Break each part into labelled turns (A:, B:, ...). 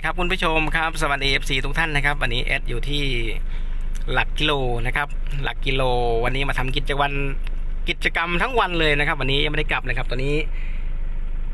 A: ดีครับคุณผู้ชมครับสวัสดี FC ทุกท่านนะครับ วันนี้แอดอยู่ที่หลักกิโลนะครับ หลักกิโลวันนี้มาทำกิจวันกิจกรรมทั้งวันเลยนะครับ วันนี้ยังไม่ได้กลับนะครับ ตอนนี้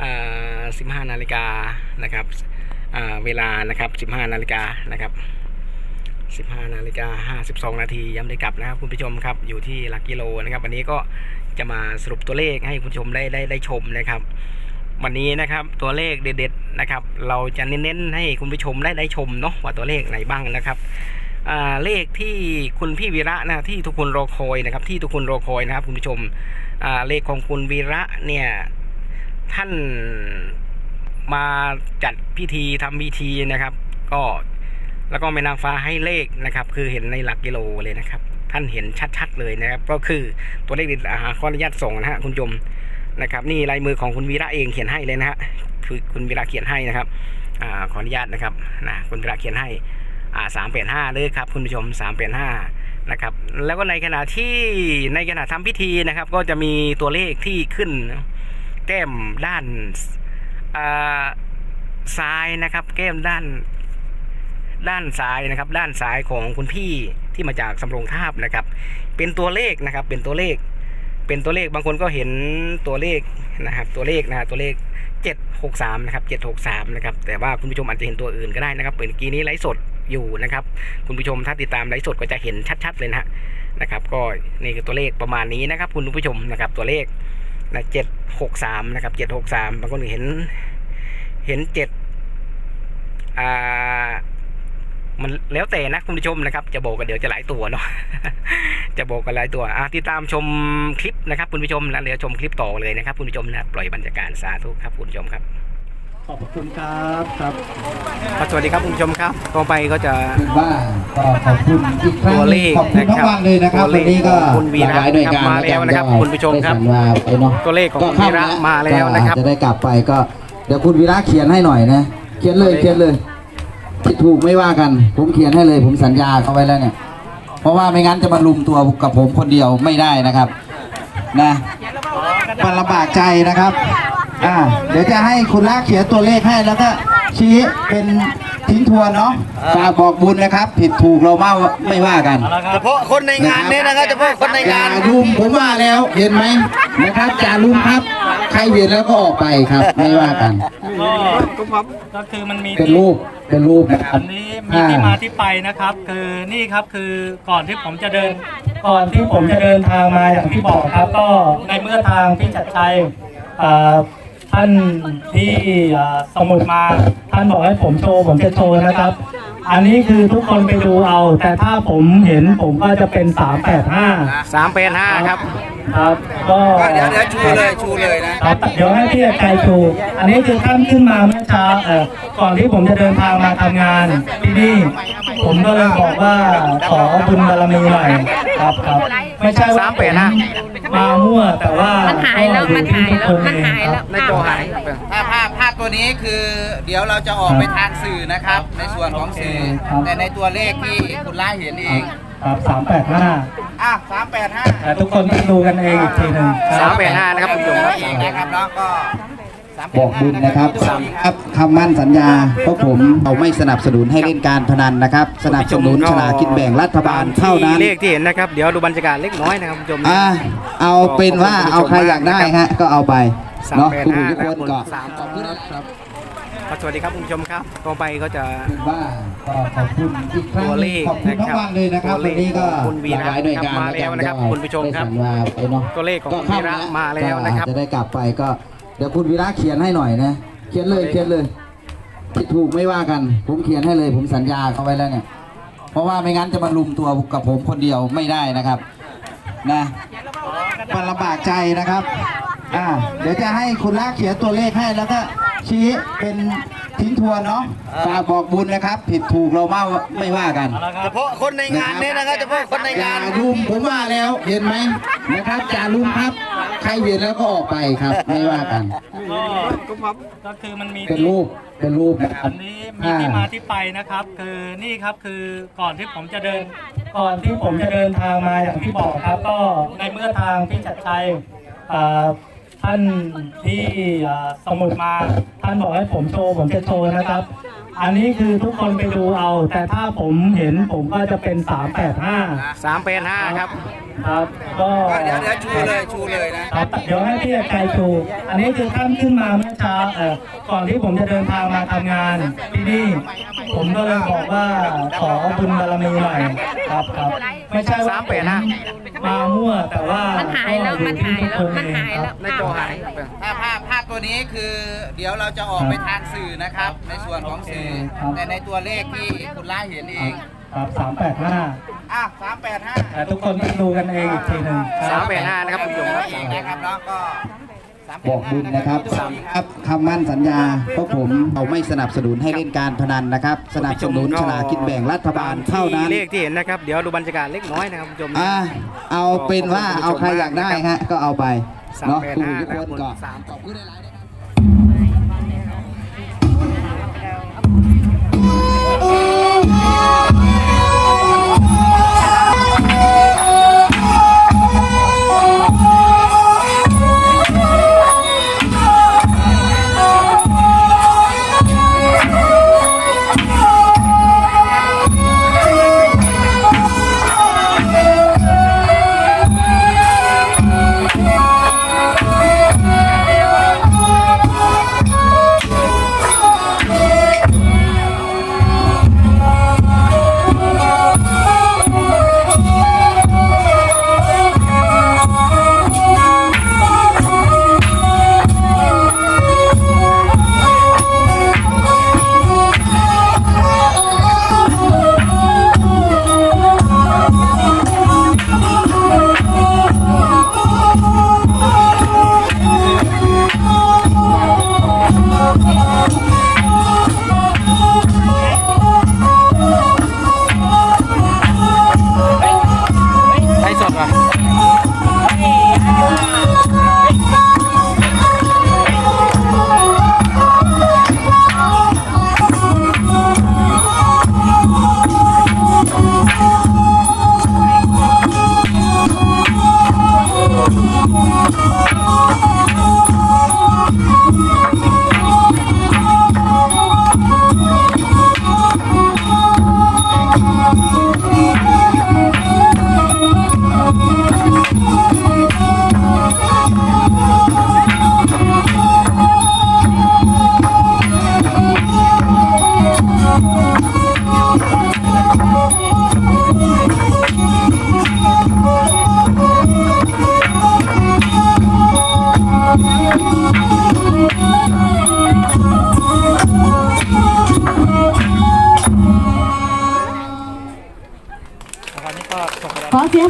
A: อ่า15นาฬิกานะครับเวลานะครับ15นาฬิกานะครับ15นาฬิกา52นาทียังไม่ได้กลับนะครับ คุณผู้ชมครับอยู่ที่หลักกิโลนะครับ วันนี้ก็จะมาสรุปตัวเลขให้คุณผู้ชมได้ได้ได้ชมนะครับ วันนี้นะครับตัวเลขเด็ดๆนะครับ เราจะเน้นๆให้คุณผู้ชมได้ได้ชมเนาะว่าตัวเลขไหนบ้างนะครับเลขที่คุณพี่วีระนะที่ทุกคนรอคอยนะครับ ที่ทุกคนรอคอยนะครับคุณผู้ชมเลขของคุณวีระเนี่ยท่านมาจัดพิธีทำพิธีนะครับ ก็แล้วก็แม่นางฟ้าให้เลขนะครับ คือเห็นในหลักกิโลเลยนะครับ ท่านเห็นชัดๆเลยนะครับ ก็คือตัวเลขด็ดอ่าขออนุญาตส่งนะฮะคุณผู้ชม นะครับ นี่ลายมือของคุณวีระเองเขียนให้เลยนะฮะคือคุณวีระเขียนให้นะครับอขออนุญาตนะครับนะคุณวีระเขียนให้สามเปลี่ยนห้าเลยครับคุณผู้ชมสามเปลี่ยนห้านะครับ แล้วก็ในขณะที่ในขณะทำพิธีนะครับ ก็จะมีตัวเลขที่ขึ้นแก้มด้านซ้ายนะครับ แก้มด้านด้านซ้ายนะครับ ด้านซ้ายของคุณพี่ที่มาจากสำโรงทาบนะครับ เป็นตัวเลขนะครับ เป็นตัวเลข เป็นตัวเลขบางคนก็เห็นตัวเลขนะครับ ตัวเลขนะตัวเลข763นะครับ763นะครับแต่ว่าคุณผู้ชมอาจจะเห็นตัวอื่นก็ได้นะครับเมื่อกี้นี้ไลฟ์สดอยู่นะครับ คุณผู้ชมถ้าติดตามไลฟ์สดก็จะเห็นชัด ๆ เลยนะฮะนะครับ ก็นี่คือตัวเลขประมาณนี้นะครับ คุณผู้ชมนะครับตัวเลขนะ763นะครับ763บางคนเห็นเห็น7อ่า มันแล้วแต่นะคุณผู้ชมนะครับ จะบอกกันเดี๋ยวจะหลายตัวเนาะจะบอกกันหลายตัวอะติดตามชมคลิปนะครับคุณผู้ชมแล้วเดี๋ยวชมคลิปต่อเลยนะครับคุณผู้ชมนะปล่อยบรรยากาศสาธุครับคุณผู้ชมครับ
B: ขอบพระคุณครับครับ
A: สวัสดีครับคุณผู้ชมครับต่อไปก็จะ
C: เป็นว่าก็ขอบคุณอีกครั้ง
A: ตัว
C: ห
A: เล
C: นึ่ง
A: ข
C: ขอบคุณ
A: นะครับ
C: มากๆเลยนะครับ
A: ตัวเล
C: วั
A: ข
C: นนี้ก็
A: ของคุณวี
C: ห
A: ระ
C: ลากหลายหน่วยงาน
A: มาแล้วนะครับ
C: ก็
A: คุณผู้ชมครับ
C: ได้สัญญาไปเนาะ
A: ตัวเลขของ
C: ก็
A: คุณวีระ
C: ค่ำ
A: มาแล้วนะครับ
C: ก็จะได้กลับไปก็เดี๋ยวคุณวีระเขียนให้หน่อยนะ เขียนเลยเขียนเลย ผิดถูกไม่ว่ากัน ผมเขียนให้เลย ผมสัญญาเขาไว้แล้วเนี่ย เพราะว่าไม่งั้นจะมาลุมตัวกับผมคนเดียวไม่ได้นะครับ นะมันลำบากใจนะครับ อ่า เดี๋ยวจะให้คุณลากเขียนตัวเลขให้แล้วก็ชี้เป็นทิ้งทวนเนาะฝากบอกบุญนะครับ ผิดถูกเราไม่ไม่ว่ากัน
B: เฉพาะคนในงานเนี่ยนะครับเฉพาะคนในงาน
C: อย่าลุมผมว่าแล้วเห็นไหมนะครับจ่าลุมครับ ใครเห็นแล้วก็ออกไปครับ ไม่ว่ากัน
B: ก็ก็คือมันมี
C: เป็นรูปเป็นรูปนะครับ
B: อันนี้มีที่มาที่ไปนะครับ คือนี่ครับคือก่อนที่ผมจะเดิน ก่อนที่ผมจะเดินทางมาอย่างที่บอกครับ ก็ในเมื่อทางพี่ชัดชัยอ่า ท่านที่อ่าสมุดมาท่านบอกให้ผมโชว์ผมจะโชว์นะครับ อันนี้คือทุกคนไปดูเอา แต่ถ้าผมเห็นผมก็จะเป็น 385
A: 385ครับ
B: ครับก็
D: เดี๋ยวเดี๋ยวชูเลยชูเลยนะ
B: ครับเดี๋ยวให้พี่ไก่ชู อันนี้คือท่านขึ้นมาเมื่อเช้าเอ่อก่อนที่ผมจะเดินทางมาทำงานที่นี่ ผมก็เลยบอกว่าขอบุญบารมีหน่อยครับครับ ไม่ใช่ว่าผม มามั่วแต่ว่า
E: มันหายแล้วมันหายแล้วมันหายแล้ว
A: ในจอหาย
D: ภาพภาพภาพตัวนี้คือเดี๋ยวเราจะออกไปทางสื่อนะครับ ในส่วนของสื่อแต่ในตัวเลขที่คุณล่าเห็นเอง
B: ครับสามแปดห้า
D: อะสามแปดห้า
B: แต่ทุกคนที่ดูกันเองอีกทีหนึ่งครับ
A: 385นะครับคุณผู้ชมครับ
D: เองนะครับเนาะก็สามแป
C: บ
D: ด
C: อก
D: ห้า
C: บุญนะครับครับคำมั่นสัญญาเพราะผมเราไม่สนับสนุนให้เล่นการพนันนะครับ สนับสนุนฉลากกินแบ่งรัฐบาลเท่านั้น
A: ที่เลขที่เห็นนะครับเดี๋ยวดูบรรยากาศเล็กน้อยนะครับคุณผู้ชม
C: อ่าเอาเป็นว่าเอาใครอยากได้ฮะก็เอาไปเนาะทุก
A: 385
C: คนทุกคนก็
A: นะครับ
C: ขอบคุณนะครับ
A: สวัสดีครับคุณผู้ชมครับต่อไปก็จะ
C: เป็นว่าก็ขอบคุณอีกครั้ง
A: ตัว
C: ห
A: เล
C: นึ่ง
A: ข
C: ขอบคุณ
A: นะครับ
C: มากๆเลยนะครับ
A: ตัวเล
C: วัน
A: ข
C: นี้ก็
A: ของคุณวี
C: ห
A: ระ
C: ลากหลายหน่วยงาน
A: มาแล้วนะครับ
C: ก็
A: คุณผู้ชมครับ
C: ได้สัญญาไปเนาะ
A: ตัวเลขของ
C: ก็
A: คุณวีระมาแล้วนะครับ
C: จะได้กลับไปก็ เดี๋ยวคุณวีระเขียนให้หน่อยนะ เขียนเลยเขียนเลยผิดถูกไม่ว่ากัน ผมเขียนให้เลย ผมสัญญาเขาไว้แล้วเนี่ย เพราะว่าไม่งั้นจะมาลุมตัวกับผมคนเดียวไม่ได้นะครับ นะมันลำบากใจนะครับ อ่า เดี๋ยวจะให้คุณลากเขียนตัวเลขให้แล้วก็ชี้เป็น ทิ้งทวนเนาะฝากบอกบุญนะครับ ผิดถูกเราไม่ไม่ว่ากัน
D: เฉพาะคนในงานเนี่ยนะครับเฉพาะคนในงาน
C: อย่าลุมผมว่าแล้วเห็นไหมนะครับจ่าลุมครับ ใครเห็นแล้วก็ออกไปครับ ไม่ว่ากัน
B: ก็คือมันมี
C: เป็นรูปเป็นรูปนะครับ
B: อันนี้มีที่มาที่ไปนะครับ คือนี่ครับคือก่อนที่ผมจะเดิน ก่อนที่ผมจะเดินทางมาอย่างที่บอกครับ ก็ในเมื่อทางพี่ชัดชัยอ่า ท่านที่สมุดมา ท่านบอกให้ผมโชว์ผมจะโชว์นะครับ อันนี้คือทุกคนไปดูเอา แต่ถ้าผมเห็นผมก็จะเป็น 385
A: สามเป็นห้าครับ
B: ครับก็
D: เดี๋ยวเดี๋ยวชูเลยชูเลยนะ
B: ครับเดี๋ยวให้พี่ใจชูอันนี้คือท่านขึ้นมาเมื่อเช้าเอ่อก่อนที่ผมจะเดินทางมาทำงานที่นี่ ผมก็เลยบอกว่าขอบุญบารมีหน่อยครับครับไม่ใช่ว่าผมมามั่วแต่ว่า
E: มันหายแล้วมันหายแล้วมันหายแล้ว
A: ในจอหาย
D: ภาพภาพภาพตัวนี้คือเดี๋ยวเราจะออกไปทางสื่อนะครับ ในส่วนของสื่อ แต่ในตัวเลขที่คุณล่าเห็นเอง
B: ครับสามแปดห้า
D: อะสามแปดห้า
B: แต่ทุกคนต้องดูกันเองอีกทีหนึ่ง
A: สามเป็นห้านะครับคุณผู้ชมครับ
D: นะครับเนาะก็
C: บอกบุญนะครับครับคำมั่นสัญญาพวกผมเราไม่สนับสนุนให้เล่นการพนันนะครับ สนับสนุนฉลากกินแบ่งรัฐบาลเท่านั้น
A: เลขที่เห็นนะครับเดี๋ยวดูบรรยากาศเล็กน้อยนะครับคุณผู้ชม
C: อ่าเอาเป็นว่าเอาใครอยากได้ฮะก็เอาไป
A: สาม
C: เนาะ
A: แปด
C: ทุก
A: ห้า
C: ทุก
A: นะค
C: ครับนก่อน
A: สาม
C: ขอบคุณหลายๆ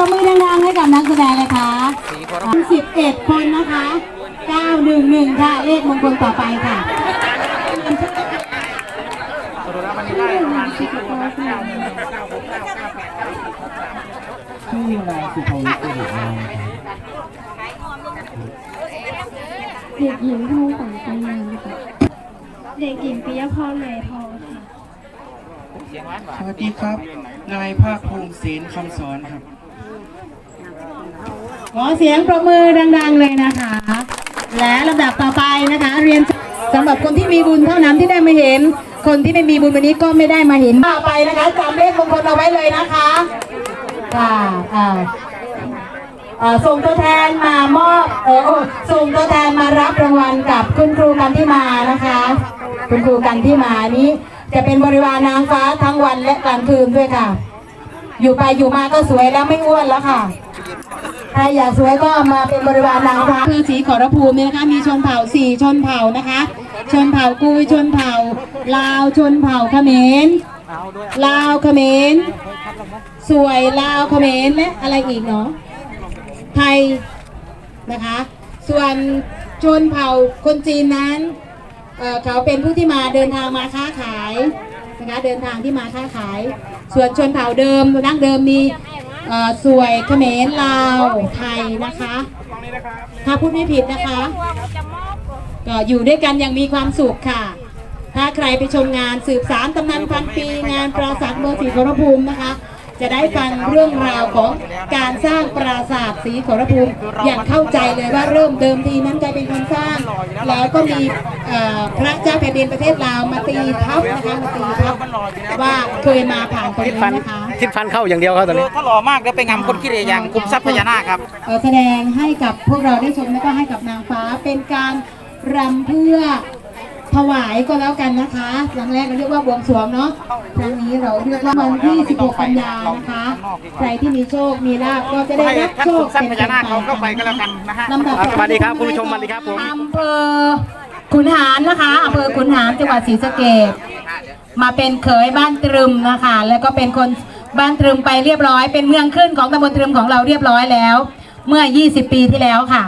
C: รบ
F: มือดังๆให้กับนักแสดงเลยค่ะ
A: สีโคราช
F: 11คนนะคะ911ค่ะ เลขมงคลต่อไปค่ะ
C: ชื่อนายสุภวิทย์เอกนาม
G: เด็กหญิงทองฝันกันนันค่ะเด็กหญิงปิยพรไหมทองค่ะ
H: สวัสดีครับ นายภาคภูมิศีลคำสอนครับ
F: ขอเสียงปรบมือดัง ๆ เลยนะคะ และลำดับต่อไปนะคะ เรียนสำหรับคนที่มีบุญเท่านั้นที่ได้มาเห็น คนที่ไม่มีบุญวันนี้ก็ไม่ได้มาเห็นต่อไปนะคะจำเลขมงคลเอาไว้เลยนะคะค่ะอ่าส่งตัวแทนมามอบเออส่งตัวแทนมารับรางวัลกับคุณครูกันที่มานะคะ คุณครูกันที่มานี้ จะเป็นบริวารนางฟ้าทั้งวันและกลางคืนด้วยค่ะ อยู่ไปอยู่มาก็สวยแล้วไม่อ้วนแล้วค่ะ ใครอยากสวยก็มาเป็นบริวารนางฟ้าคือสีขอรภูมิเนี่ยนะคะมีชนเผ่าสี่ชนเผ่านะคะ ชนเผ่ากุยชนเผ่า ลาวชนเผ่าเขมรลาวเขมรสวยลาวเขมรและอะไรอีกเนาะไทยนะคะ ส่วนชนเผ่าคนจีนนั้นเเขาเป็นผู้ที่มาเดินทางมาค้าขายนะคะเดินทางที่มาค้าขาย ส่วนชนเผ่าเดิมดั้งเดิมมี สวยเขมรลาวไทยนะคะ ถ้าพูดไม่ผิดนะคะ ก็อยู่ด้วยกันอย่างมีความสุขค่ะ ถ้าใครไปชมงานสืบสารตำนานพันปี งานปราสาทเมืองศรีขอรภูมินะคะ จะได้ฟังเรื่องราวของการสร้างปราสาทสีขอรภูมิอย่างเข้าใจเลยว่าเริ่มเดิมทีนั้นใครเป็นคนสร้าง แล้วก็มีพระเจ้าแผ่นดินประเทศลาวมาตีทับนะคะมาตีทับว่าเคยมาผ่านตรงนี้
A: นะ
F: คะ
A: ทิศฟันเข้าอย่างเดียวครับตอนนี้
D: ถ้าหล่อมากแล้วไปงำคนขี้เหร่อย่างคุมทรัพย์พญานาคครับ
F: เอ่อแสดงให้กับพวกเราได้ชมแล้วก็ให้กับนางฟ้าเป็นการรำเพื่อถวายก็แล้วกันนะคะครั้งแรกเราเรียกว่าบวงสรวงเนาะครั้งนี้เราเรียกว่าวันที่ 16 กันยานะคะ ใครที่มีโชคมีลาภก็จะได้รับโชค
D: ท่านคุมทรัพย์พญานาค
F: ๆ
D: เขาก็ไปก็แล้วกันนะฮะ
F: ลำดับ
A: สวัสดีครับคุณผู้ชมสวัสดีครับผม
F: อำเภอขุนหารนะคะอำเภอขุนหารจังหวัดศรีสะเกษมาเป็นเขยบ้านตรึมนะคะ แล้วก็เป็นคน บางตรึมไปเรียบร้อย เป็นเมืองขึ้นของตำบลตรึมของเราเรียบร้อยแล้ว เมื่อ 20 ปีที่แล้วค่ะ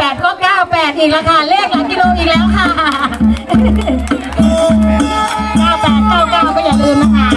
F: 8ก็98 อีกแล้วค่ะ เลขหลักกิโลอีกแล้วค่ะ98 99ก็อย่าลืมนะคะ